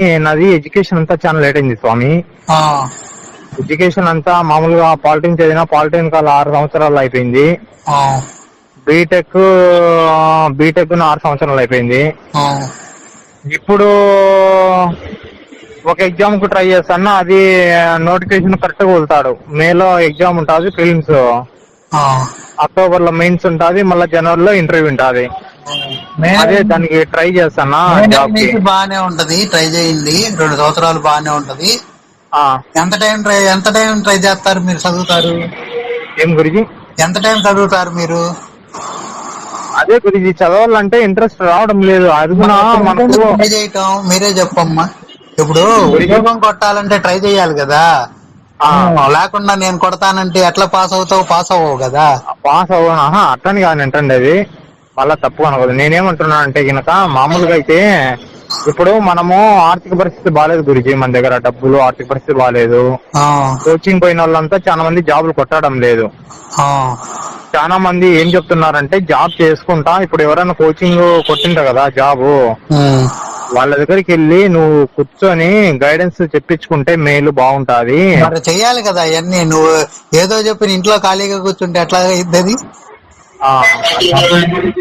నాది ఎడ్యుకేషన్ అంతా చాలా లేట్ అయింది స్వామి. ఎడ్యుకేషన్ అంతా మామూలుగా పాలిటెక్నిక్ చదివిన పాలిటెక్నిక్ ఆరు సంవత్సరాలు అయిపోయింది. బీటెక్ బీటెక్ ఆరు సంవత్సరాలు అయిపోయింది. ఇప్పుడు ఒక ఎగ్జామ్కు ట్రై చేస్తాను అది నోటిఫికేషన్ కరెక్ట్గా వదులుతాడు. మేలో ఎగ్జామ్ ఉంటుంది ఫిలిమ్స్ ఆ. అక్టోబర్లో మెయిన్స్ ఉంటుంది మళ్ళీ జనవరిలో ఇంటర్వ్యూ ఉంటుంది. అదే దానికి ట్రై చేస్తానా జాబ్కి? బాగానే ఉంటది ట్రై చేయండి. రెండు సంవత్సరాలు బాగానే ఉంటది. ఆ, ఎంత టైం ట్రై ఎంత టైం ట్రై చేస్తారు మీరు చదువుతారు? ఏం గురించి ఎంత టైం చదువుతారు మీరు? అదే గురించి చదవాలంటే ఇంట్రెస్ట్ రావడం లేదు. అది కూడా ట్రై చేయటం? మీరే చెప్పమ్మా. ఇప్పుడు ఉద్యోగం కొట్టాలంటే ట్రై చేయాలి కదా. లేకుండా నేను కొడతానంటే ఎట్లా పాస్ అవుతావు? పాస్ అవ్వవు కదా. పాస్ అవ్వను ఆహా అట్లని కాదు అంటండి అది. మళ్ళా తప్పు అనకూడదు. నేనేమంటున్నా అంటే గినక మామూలుగా అయితే ఇప్పుడు మనము ఆర్థిక పరిస్థితి బాగాలేదు గురించి మన దగ్గర. డబ్బులు ఆర్థిక పరిస్థితి బాగాలేదు కోచింగ్ పోయిన వాళ్ళంతా చాలా మంది జాబులు కొట్టడం లేదు. చాలా మంది ఏం చెప్తున్నారంటే జాబ్ చేసుకుంటా. ఇప్పుడు ఎవరైనా కోచింగ్ కొట్టింటా కదా జాబు. వాళ్ళ దగ్గరికి వెళ్ళి నువ్వు కూర్చొని గైడెన్స్ చెప్పించుకుంటే మేలు బాగుంటాది. మరి చెయ్యాలి కదా అవన్నీ నువ్వు ఏదో చెప్పి ఇంట్లో ఖాళీగా కూర్చుంటే ఎట్లా ఇద్దది ఆ,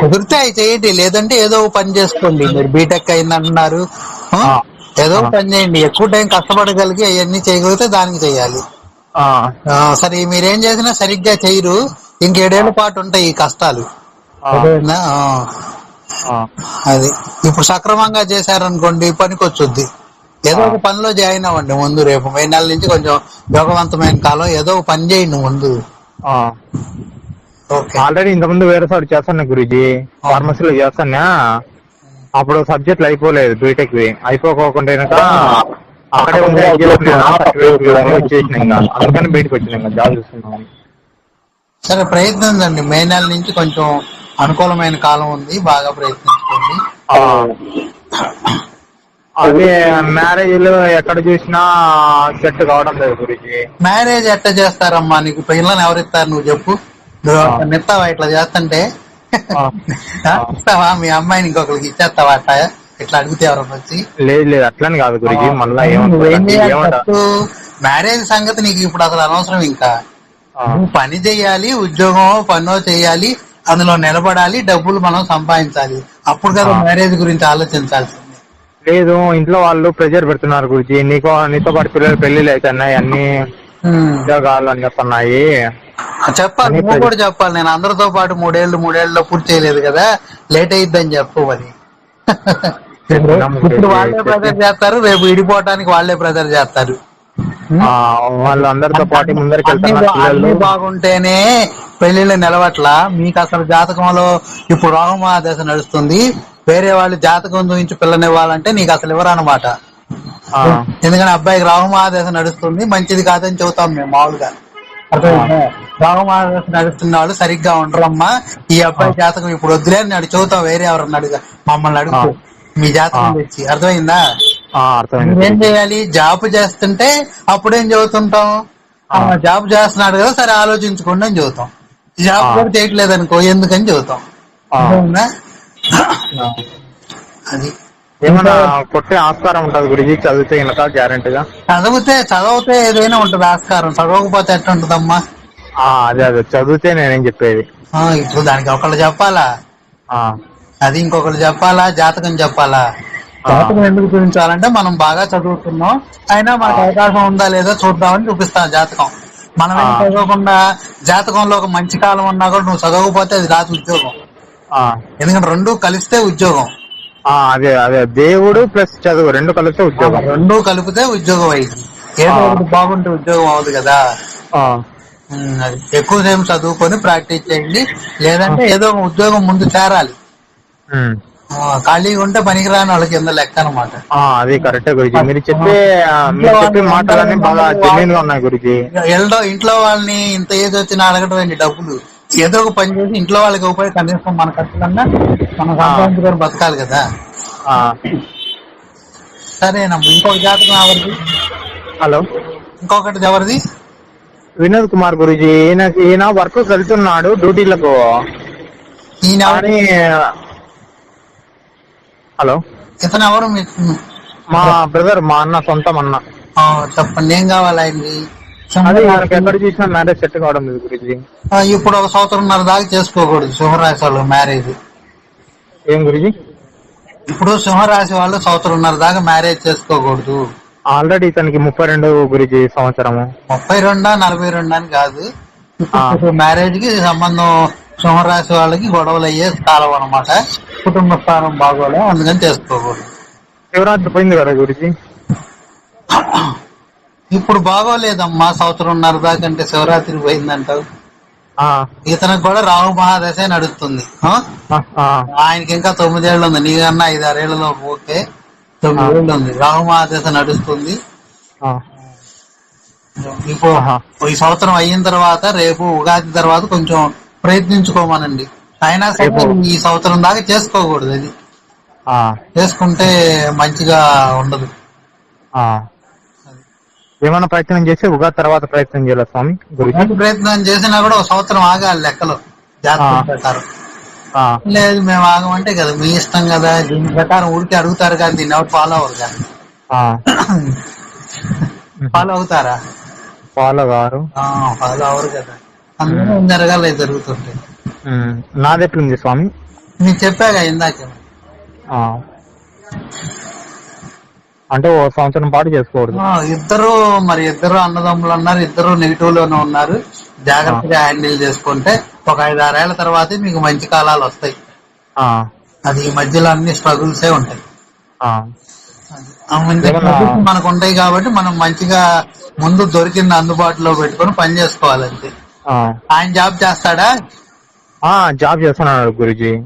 కుదిరితే అవి చేయండి. లేదంటే ఏదో ఒక పని చేసుకోండి. మీరు బీటెక్ అయింది అంటున్నారు ఆ? ఆ. ఏదో ఒక పని చేయండి. ఎక్కువ టైం కష్టపడగలిగి అవన్నీ చేయగలిగితే దానికి చేయాలి. ఆ, ఆ, సరే మీరేం చేసినా సరిగ్గా చేయరు. ఇంకేడేళ్ళ పాటు ఉంటాయి ఈ కష్టాలు. ఆ, అర్థమైందా? ఆ, ఆ, అది. ఇప్పుడు సక్రమంగా చేశారనుకోండి పనికి వచ్చుద్ది ఏదో ఒక పనిలో జాయిన్ అవ్వండి ముందు రేపు. మే నెల నుంచి కొంచెం యోగవంతమైన కాలం ఏదో ఒక పని చేయండి ముందు. ఆ. ఓకే. ఆల్రెడీ ఇంతకుముందు వేరే సార్ చేస్తాను గురుజీ. ఫార్మసీలో చేస్తానా? అప్పుడు సబ్జెక్టులు అయిపోలేదు బీటెక్ వి అయిపోకోకుండా కనుక అక్కడే ఉండే అందుకని బయటకు వచ్చిన జాబ్ చూస్తున్నాం. సరే ప్రయత్నించండి మే నెల నుంచి కొంచెం అనుకూలమైన కాలం ఉంది. బాగా ప్రయత్నించుకోండి. అదే మ్యారేజ్ ఎక్కడ చూసినా సెట్ కావడం లేదు గురించి మ్యారేజ్ ఎట్లా చేస్తారమ్మా? నీకు పిల్లల్ని ఎవరిస్తారు నువ్వు చెప్పు. నువ్వు ఆ. నిస్తావా ఇట్లా చేస్తుంటే? ఇస్తావా? మీ అమ్మాయిని ఇంకొకరికి ఇచ్చేస్తావా? అట్ట ఇట్లా అడిగితే ఎవరైనా వచ్చి? లేదు లేదు అట్లని కాదు గురించి మళ్ళా ఫస్ట్ మ్యారేజ్ సంగతి నీకు ఇప్పుడు అసలు అనవసరం ఇంకా. పని చేయాలి ఉద్యోగం పనో చేయాలి అందులో నిలబడాలి డబ్బులు మనం సంపాదించాలి. అప్పుడు కదా. మ్యారేజ్ గురించి ఆలోచించాల్సింది లేదు ఇంట్లో వాళ్ళు ప్రెజర్ పెడుతున్నారు గురించి నీకో నీతో పాటు పిల్లలు పెళ్ళిళ్ళు అవుతున్నాయి అన్ని. ఉద్యోగాలు అని చెప్తున్నాయి చెప్పాలి. నువ్వు కూడా చెప్పాలి. నేను అందరితో పాటు మూడేళ్ళు మూడేళ్ళలో పూర్తి చేయలేదు కదా. లేట్ అయిద్దని చెప్పు మరి. ఇప్పుడు వాళ్ళే ప్రెజర్ చేస్తారు రేపు ఇడిపోవటానికి వాళ్ళే ప్రెజర్ చేస్తారు. ఆ, వాళ్ళు అందరితో పాటు ముందరికి అన్ని బాగుంటేనే పెళ్ళిళ్ళు నిలవట్లా? మీకు అసలు జాతకంలో ఇప్పుడు రాహుమా దశ నడుస్తుంది. వేరే వాళ్ళు జాతకం చూపించి పిల్లనివ్వాలంటే నీకు అసలు ఇవ్వరన్నమాట. ఎందుకంటే అబ్బాయికి రాహుమా దశ నడుస్తుంది? మంచిది కాదని చెబుతాం మేము మామూలుగా. అర్థమైందా? రాహుమా దశ నడుస్తున్న వాళ్ళు సరిగ్గా ఉండరమ్మా. ఈ అబ్బాయి జాతకం ఇప్పుడు వద్దులే అని చెబుతాం వేరే ఎవరన్నా అడుగు మమ్మల్ని అడుగు. మీ జాతకం. తెచ్చి. అర్థమైందా? నువ్వేం చేయాలి? జాబ్ చేస్తుంటే అప్పుడేం చదువుతుంటాం? జాబ్ చేస్తున్నాడు కదా సరే ఆలోచించుకోండి అని చదువుతాం. జాబ్. కూడా చేయట్లేదు అనుకో ఎందుకని చదువుతాం. అది. ఏమన్నా కొట్టే ఆస్కారం ఉంటది గురించి చదివితే కనుక గ్యారంటీగా? చదివితే చదివితే ఏదైనా ఉంటుంది ఆస్కారం. చదవకపోతే ఎట్లా ఉంటుందమ్మా ఆ, అదే అదే. చదివితే నేనేం చెప్పేది? ఇప్పుడు దానికి ఒకళ్ళు చెప్పాలా? ఆ, అది ఇంకొకరు చెప్పాలా? జాతకం చెప్పాలా. జాతకం ఎందుకు చూపించాలంటే మనం బాగా చదువుతున్నాం. అయినా మనకు అవకాశం ఉందా లేదా చూద్దామని చూపిస్తాం జాతకం. మనం ఏం. చదవకుండా జాతకంలో ఒక మంచి కాలం ఉన్నా కూడా నువ్వు చదవకపోతే అది రాదు ఉద్యోగం. ఎందుకంటే రెండు కలిస్తే ఉద్యోగం. ఆ, అదే అదే. దేవుడు ప్లస్ చదువు రెండు కలిస్తే ఉద్యోగం. రెండు కలిపితే ఉద్యోగం అయింది ఏదో. ఒకటి బాగుంటే ఉద్యోగం అవ్వదు కదా. అది ఎక్కువ సేపు చదువుకొని ప్రాక్టీస్ చేయండి. లేదంటే ఏదో ఒక ఉద్యోగం ముందు చేరాలి. ఖాళీగా ఉంటే పనికిరాని వాళ్ళకి కింద లెక్క అనమాట అది కరెక్టే గురించి మీరు చెప్పే మీరు చెప్పే మాటలన్నీ బాగా జెన్యున్గా ఉన్నాయి గురించి ఎల్డో ఇంట్లో వాళ్ళని ఇంత ఏజ్ వచ్చినా అడగడం ఏంటి? డబ్బులు. ఏదో ఒక పని చేసి ఇంట్లో వాళ్ళకి ఉపయోగ కనీసం మన ఖర్చులన్నా మనం సంపాదించుకొని బతకాలి కదా. ఆ, సరేనమ్మా ఇంకొక జాతకం ఎవరిది? హలో. ఇంకొకటి ఎవరిది? వినోద్ కుమార్ గురుజీ. ఈయన ఈయన వర్క్ వెళ్తున్నాడు డ్యూటీలకు. ఈయన హలో. ఇతను ఎవరు మీకు మా బ్రదర్ మా అన్న సొంతం అన్న. చెప్పండి ఏం కావాలి ఆయన్ని అది మనకి ఎక్కడ చూసినా మ్యారేజ్ సెట్ కావడం లేదు గురుజీ. ఆ, ఇప్పుడు ఒక సంవత్సరంన్నర దాకా చేసుకోకూడదు సింహరాశి వాళ్ళు మ్యారేజ్ ఏం గురుజీ? ఇప్పుడు సింహరాశి వాళ్ళు సంవత్సరంన్నర దాకా మ్యారేజ్ చేసుకోకూడదు. ఆల్రెడీ ఇతనికి ముప్పై రెండు గురుజీ సంవత్సరము. ముప్పై రెండా నలభై రెండు అని కాదు. మ్యారేజ్కి సంబంధం సింహరాశి వాళ్ళకి గొడవలు అయ్యే కాలం అనమాట కుటుంబ స్థానం బాగోలే అందుకని చేసుకోకూడదు. శివరాత్రి పోయింది కదా గురుజీ? ఇప్పుడు బాగోలేదమ్మా సంవత్సరంన్నర దాకా అంటే శివరాత్రి పోయిందంటావు. ఇతనికి కూడా రాహు మహాదశే నడుస్తుంది ఆయనకి ఇంకా తొమ్మిదేళ్ళు ఉంది. నీకన్నా ఐదారేళ్ళలో ఓకే తొమ్మిదేళ్ళు ఉంది. రాహు మహాదశ నడుస్తుంది. ఇప్పుడు. ఈ సంవత్సరం అయిన తర్వాత రేపు ఉగాది తర్వాత కొంచెం ప్రయత్నించుకోమనండి. అయినా సరే ఈ సంవత్సరం దాకా చేసుకోకూడదు అది. చేసుకుంటే మంచిగా ఉండదు. ఆ. ఏమన్నా ప్రయత్నం చేసి ఉగాది తర్వాత ప్రయత్నం చేయాలి స్వామి ఎలాంటి ప్రయత్నం చేసినా కూడా ఒక సంవత్సరం ఆగాలి లెక్కలు. జాతకం. ప్రకారం. లేదు మేము ఆగమంటే కదా మీ ఇష్టం కదా దీని ప్రకారం ఊరికి అడుగుతారు కానీ దీన్ని ఎవరు ఫాలో అవ్వరు కానీ. ఫాలో అవుతారా? పాల గారు ఫాలో అవ్వరు కదా. జరుగుతుంటాయి ఉమ్, నాది ఎట్లుంది స్వామి? నేను చెప్పాక ఇందాక. అంటే ఓ సంవత్సరం పాటు చేసుకోకూడదు. ఇద్దరు మరి ఇద్దరు అన్నదమ్ములు అన్నారు ఇద్దరు నెగిటివ్లోనే ఉన్నారు. జాగ్రత్తగా హ్యాండిల్ చేసుకుంటే ఒక ఐదు ఆరేళ్ళ తర్వాతే మీకు మంచి కాలాలు వస్తాయి. అది ఈ మధ్యలో అన్ని స్ట్రగుల్సే ఉంటాయి. మనకు ఉంటాయి కాబట్టి మనం మంచిగా ముందు దొరికింది అందుబాటులో పెట్టుకొని పని చేసుకోవాలంతే. ఆయన జాబ్ చేస్తాడా? ఆ, జాబ్ చేస్తున్నాడు గురుజీ.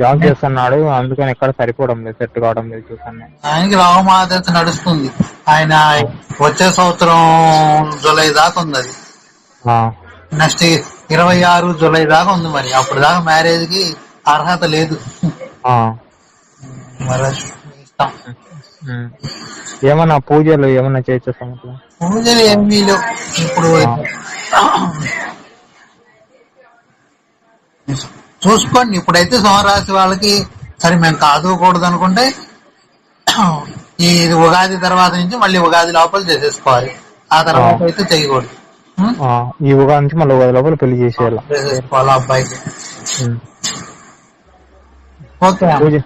జాబ్ చేస్తున్నాడు అందుకని ఎక్కడ సరిపోవడం లేదు సెట్ కావడం లేదు చూసాను ఆయనకి రామమాదత నడుస్తుంది. ఆయన వచ్చే సంవత్సరం జూలై దాకా ఉంది అది. ఆ, నెక్స్ట్ ఇరవై ఆరు జూలై దాకా ఉంది మరి. అప్పుడు దాకా మ్యారేజ్కి అర్హత లేదు. మరి ఇష్టం. ఏమన్నా పూజలు ఏమన్నా చేయొచ్చా స్వామి పూజలు ఏమీ లేవు ఇప్పుడు చూసుకోండి. ఇప్పుడైతే సోమరాశి వాళ్ళకి సరే మేము కాదుకూడదు అనుకుంటే ఈ ఉగాది తర్వాత నుంచి మళ్ళీ ఉగాది లోపల చేసేసుకోవాలి. ఆ తర్వాత అయితే చేయకూడదు. ఈ ఉగాది నుంచి మళ్ళీ ఉగాది లోపల పెళ్ళి చేసేయాలి? అబ్బాయికి. ఓకే. పూజ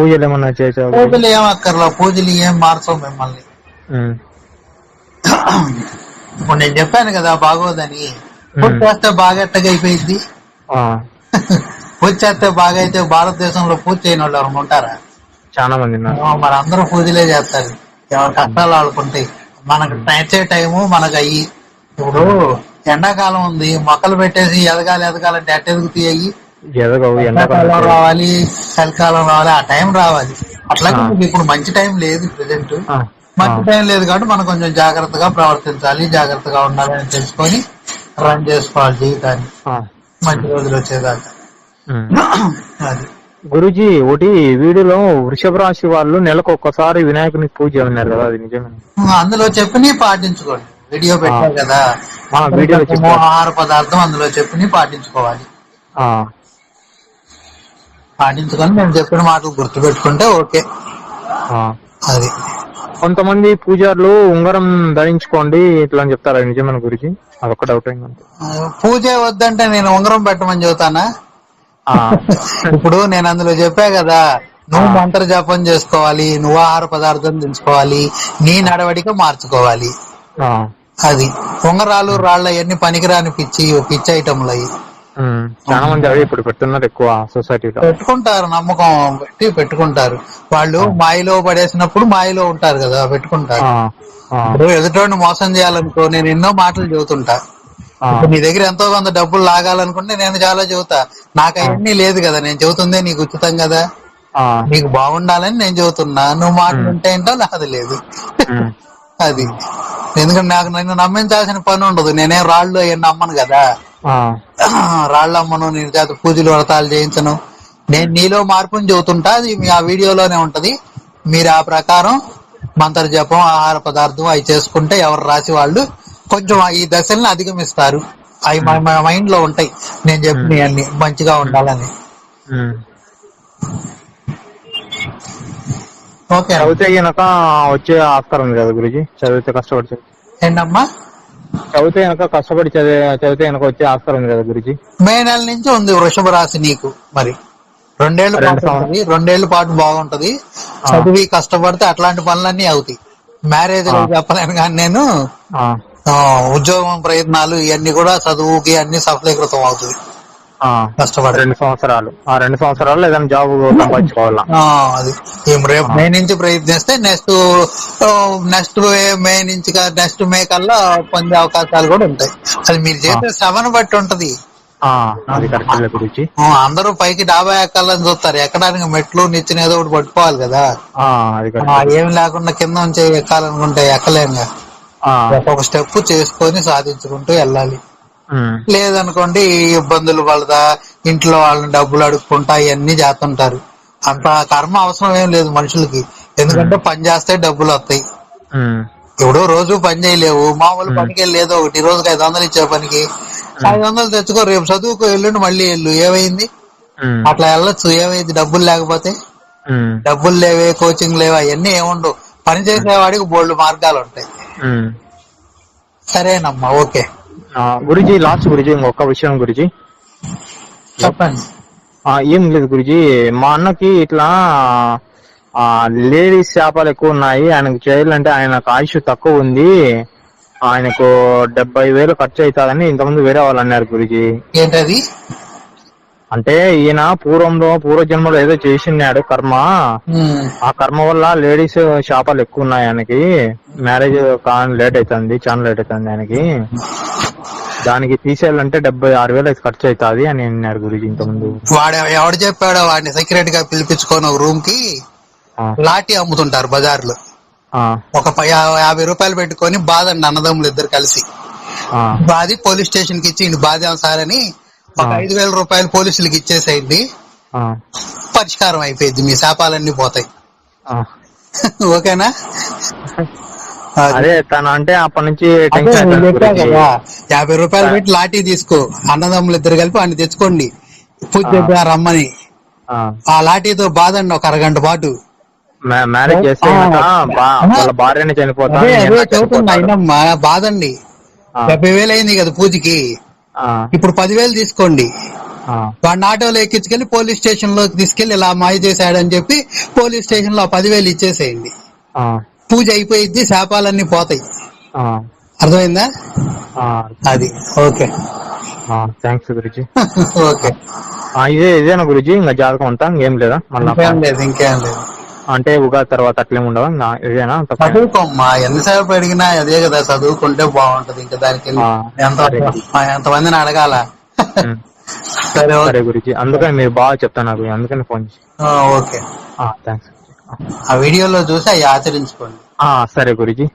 పూజలు ఏమన్నా గురుజీ? పూజలు ఏం అక్కర్లా పూజలు ఏం మార్చవు మిమ్మల్ని. ఇప్పుడు నేను చెప్పాను కదా బాగోదని పూజ చేస్తే బాగా ఎట్టగా అయిపోయింది ఆ, పూజ చేస్తే బాగా అయితే భారతదేశంలో పూజ చేయని వాళ్ళు ఎవరు ఉంటారా? చాలా మంది మరి అందరూ పూజలే చేస్తారు. ఎవరి కష్టాలు ఆడుకుంటాయి. మనకు నచ్చే టైము మనకు అయ్యి ఇప్పుడు ఎండాకాలం ఉంది మొక్కలు పెట్టేసి ఎదగాలి ఎదగాలంటే ఎట్ట ఎదుగుతాయి అయ్యి? ఎదగవు ఎండాకాలం రావాలి. చలికాలం రావాలి ఆ టైం రావాలి. అట్లాగే మీకు ఇప్పుడు మంచి టైం లేదు ప్రజెంట్. మంచి టైం లేదు కాబట్టి మనం కొంచెం జాగ్రత్తగా ప్రవర్తించాలి జాగ్రత్తగా ఉండాలని తెలుసుకొని రన్ చేసుకోవాలి జీవితాన్ని. మంచి రోజులు వచ్చేదాకా. అది. గురుజీ ఒకటి వీడియోలో వృషభ రాశి వాళ్ళు నెలకు ఒక్కసారి వినాయకుని పూజ ఉన్నారు కదా అది నిజమే. అందులో చెప్పి పాటించుకోండి. వీడియో పెట్టారు కదా. ఆహార పదార్థం అందులో చెప్పి పాటించుకోవాలి. పాటించుకొని నేను చెప్పిన మాటలు గుర్తు పెట్టుకుంటే ఓకే. అది. కొంతమంది పూజారులు ఉంగరం ధరించుకోండి ఇట్లా అని చెప్తారు? నిజమైన గురించి అదొక డౌట్ ఆ, పూజ వద్దంటే నేను ఉంగరం పెట్టమని చెబుతానా? ఆ, ఇప్పుడు నేను అందులో చెప్పా కదా నువ్వు మంత్ర జపం చేసుకోవాలి నువ్వు ఆహార పదార్థం తెలుసుకోవాలి నీ నడవడిక మార్చుకోవాలి. అది. ఉంగరాలు రాళ్ళ ఎన్ని పనికిరాని పిచ్చి పిచ్చి ఐటమ్లు అవి. చాలా మంది అవి ఇప్పుడు పెడుతున్నారు ఎక్కువ సొసైటీలో. పెట్టుకుంటారు నమ్మకం పెట్టి పెట్టుకుంటారు. వాళ్ళు మాయలో పడేసినప్పుడు మాయలో ఉంటారు కదా పెట్టుకుంటారు. ఎదుటోడిని మోసం చేయాలనుకో నేను ఎన్నో మాటలు చెబుతుంటా. ఇప్పుడు నీ దగ్గర ఎంతో కొంత డబ్బులు లాగాలనుకుంటే నేను చాలా చెబుతా. నాకు అవన్నీ లేదు కదా నేను చెబుతుందే నీకు ఉచితం కదా. నీకు బాగుండాలని నేను చెబుతున్నా. నువ్వు మాటలు ఉంటే ఏంటో నాది లేదు. అది. ఎందుకంటే నాకు నన్ను నమ్మించాల్సిన పని ఉండదు. నేనేం రాళ్ళు అవన్నీ నమ్మను కదా. రాళ్ళు అమ్మను నేను చేత పూజలు వ్రతాలు చేయించను. నేను నీలో మార్పుని చెబుతుంటా. అది మీ ఆ వీడియోలోనే ఉంటది. మీరు ఆ ప్రకారం మంత్ర జపం ఆహార పదార్థం అవి చేసుకుంటే ఎవరు రాసి వాళ్ళు కొంచెం ఈ దశల్ని అధిగమిస్తారు. అవి మైండ్లో ఉంటాయి. నేను చెప్పినవన్నీ మంచిగా ఉండాలని. చదివితే కనుక వచ్చే ఆస్కారం ఉంది కదా గురుజీ? చదివితే కష్టపడి ఏంటమ్మా? చదివితే కనుక కష్టపడి చదివి చదివితే కనుక వచ్చే ఆస్కారం ఉంది కదా గురుజీ? మే నెల నుంచి ఉంది వృషభ రాశి నీకు మరి. రెండేళ్ళ రెండు పాటు రెండేళ్ళ పాటు బాగుంటది. చదివి కష్టపడితే అట్లాంటి పనులన్నీ అవుతాయి. మ్యారేజ్. చెప్పలేను కానీ నేను ఉద్యోగం ప్రయత్నాలు ఇవన్నీ కూడా చదువుకి అన్ని సఫలీకృతం అవుతుంది. కష్టపడి రెండు సంవత్సరాలు. ఆ రెండు సంవత్సరాలు ఏదైనా జాబ్ సంపాదించుకోవాలా? అది. రేపు మే నుంచి ప్రయత్నిస్తే నెక్స్ట్ నెక్స్ట్ మే నుంచి నెక్స్ట్ మే కల్లా పొందే అవకాశాలు కూడా ఉంటాయి. అది మీరు చేసే శ్రమను బట్టి ఉంటది. గురించి అందరూ పైకి డాబా ఎక్కాలని చూస్తారు. ఎక్కడానికి మెట్లు నిచ్చిన ఏదో ఒకటి పట్టుకోవాలి కదా. ఆ, అది ఆ, కరెక్ట్ ఏం లేకుండా కింద నుంచి ఎక్కాలనుకుంటే ఎక్కలేంగా. ఆ, ఒక స్టెప్ చేసుకొని సాధించుకుంటూ వెళ్ళాలి. లేదనుకోండి ఇబ్బందులు పడదా ఇంట్లో వాళ్ళని డబ్బులు అడుక్కుంటా ఇవన్నీ చేస్తుంటారు. అంత కర్మ అవసరం ఏం లేదు మనుషులకి. ఎందుకంటే పని చేస్తే డబ్బులు వస్తాయి. ఇప్పుడు రోజు పని చేయలేవు. మామూలు పనికి ఏదో ఒకటి రోజుకి ఐదు వందలు ఇచ్చే పనికి. ఐదు వందలు తెచ్చుకో రేపు చదువుకో ఎల్లుండి మళ్ళీ వెళ్ళు. ఏమైంది? అట్లా వెళ్ళొచ్చు. ఏమైంది? డబ్బులు లేకపోతే? డబ్బులు లేవే కోచింగ్ లేవే అవన్నీ ఏముండవు పని చేసేవాడికి బోల్డ్ మార్గాలు ఉంటాయి. సరేనమ్మా ఓకే. గురుజీ లాస్ట్ గురుజీ ఇంకొక విషయం గురుజీ. చెప్పండి. ఏం లేదు గురుజీ. మా అన్నకి ఇట్లా ఆ లేడీస్ చేపలు ఎక్కువ ఉన్నాయి. ఆయనకు చేయాలంటే ఆయనకు ఆయుష్ తక్కువ ఉంది. ఆయనకు డెబ్బై వేలు ఖర్చు అవుతుందని ఇంతకుముందు వేరే వాళ్ళు అన్నారు గురుజీ. ఏంటది? అంటే ఈయన పూర్వంలో పూర్వజన్మలో ఏదో చేసినాడు కర్మ. ఆ కర్మ వల్ల లేడీస్ చేపలు ఎక్కువ ఉన్నాయి ఆయనకి. మ్యారేజ్ కానీ లేట్ అవుతుంది చాలా లేట్ అవుతుంది ఆయనకి. దానికి తీసేయాలంటే డెబ్బై ఆరు వేలు అయితే ఖర్చు అవుతుంది అని అన్నారు గురుజీ ఇంతకుముందు. వాడు ఎవడు చెప్పాడో వాడిని సెక్యూరిటీ గా పిలిపించుకొని ఒక రూమ్కి లాఠీ అమ్ముతుంటారు బజార్లో. ఆ, ఒక యాభై రూపాయలు పెట్టుకొని బాదండి అన్నదమ్ములు ఇద్దరు కలిసి. బాది పోలీస్ స్టేషన్కి ఇచ్చి బాధాం సార్ అని ఒక. ఐదు వేల రూపాయలు పోలీసులకి ఇచ్చేసేయండి. పరిష్కారం అయిపోయింది మీ శాపాలన్నీ పోతాయి. ఓకేనా? అది. తను అంటే అప్పటి నుంచి టెన్షన్ యాభై రూపాయలు పెట్టి లాఠీ తీసుకో. అన్నదమ్ములు ఇద్దరు కలిపి ఆయన తెచ్చుకోండి. పూజ రమ్మని. ఆ, ఆ లాఠీతో బాదండి ఒక అరగంట పాటు. మ్యా- మ్యారేజ్ చేస్తే వాళ్ళ భార్యని ఆ, డెబ్బై వేలు అయింది కదా పూజకి. ఆ, ఇప్పుడు పదివేలు తీసుకోండి. ఆ, వాడిని ఆటోలో ఎక్కించుకెళ్ళి పోలీస్ స్టేషన్లోకి తీసుకెళ్ళి ఇలా మాయ చేశాడని చెప్పి పోలీస్ స్టేషన్లో ఆ పదివేలు ఇచ్చేసేయండి. ఆ, పూజ అయిపోయిద్ది శాపాలన్నీ పోతాయి. ఆ, అర్థమైందా? ఆ, అది. ఓకే. ఆ, థ్యాంక్స్ గురుజీ. ఓకే. ఆ, ఇదే ఇదేనా గురుజీ? ఇంకా జాతకం అంతా? ఇంకేం లేదా? మళ్ళా లేదు ఇంకేం లేదు. అంటే ఉగాది తర్వాత అట్లేం ఉండవా? ఇదేనా? చదువుకోమ్మా. ఎంతసేపు అడిగినా అదే కదా చదువుకుంటే బాగుంటది. ఇంకా దానికి ఎంతమందిని అడగాల. సరే గురుజీ. అందుకని మీరు బాగా చెప్తాను నాకు అందుకని ఫోన్ చేసి. ఆ, ఓకే. థ్యాంక్స్ ఆ వీడియోలో చూసి అవి ఆచరించుకోండి. సరే గురుజీ.